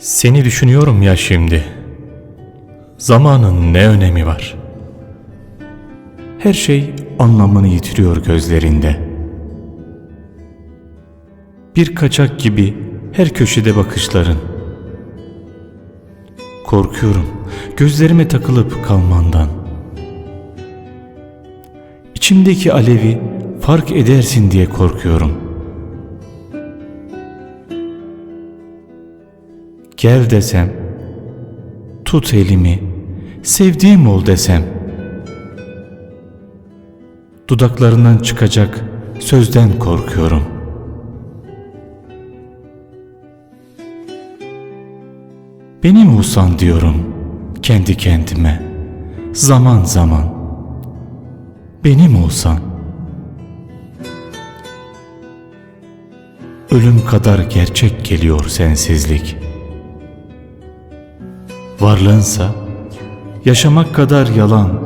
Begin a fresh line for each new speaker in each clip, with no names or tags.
Seni düşünüyorum ya şimdi. Zamanın ne önemi var? Her şey anlamını yitiriyor gözlerinde. Bir kaçak gibi her köşede bakışların. Korkuyorum gözlerime takılıp kalmandan. İçimdeki alevi fark edersin diye korkuyorum. Gel desem, tut elimi, sevdiğim ol desem. Dudaklarından çıkacak sözden korkuyorum. Benim olsan diyorum kendi kendime. Zaman zaman. Benim olsan. Ölüm kadar gerçek geliyor sensizlik. Varlığınsa yaşamak kadar yalan.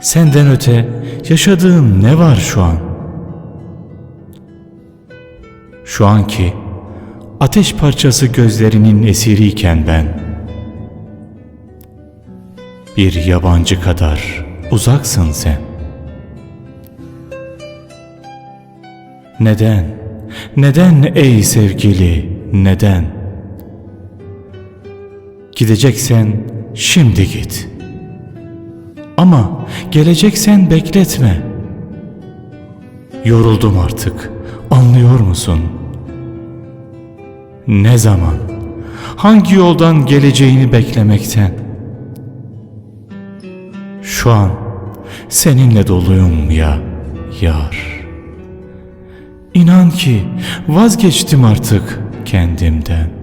Senden öte yaşadığın ne var şu an? Şu anki ateş parçası gözlerinin esiriyken ben bir yabancı kadar uzaksın sen. Neden? Neden ey sevgili? Neden? Gideceksen şimdi git. Ama geleceksen bekletme. Yoruldum artık. Anlıyor musun? Ne zaman? Hangi yoldan geleceğini beklemekten? Şu an seninle doluyum ya yar. İnan ki vazgeçtim artık kendimden.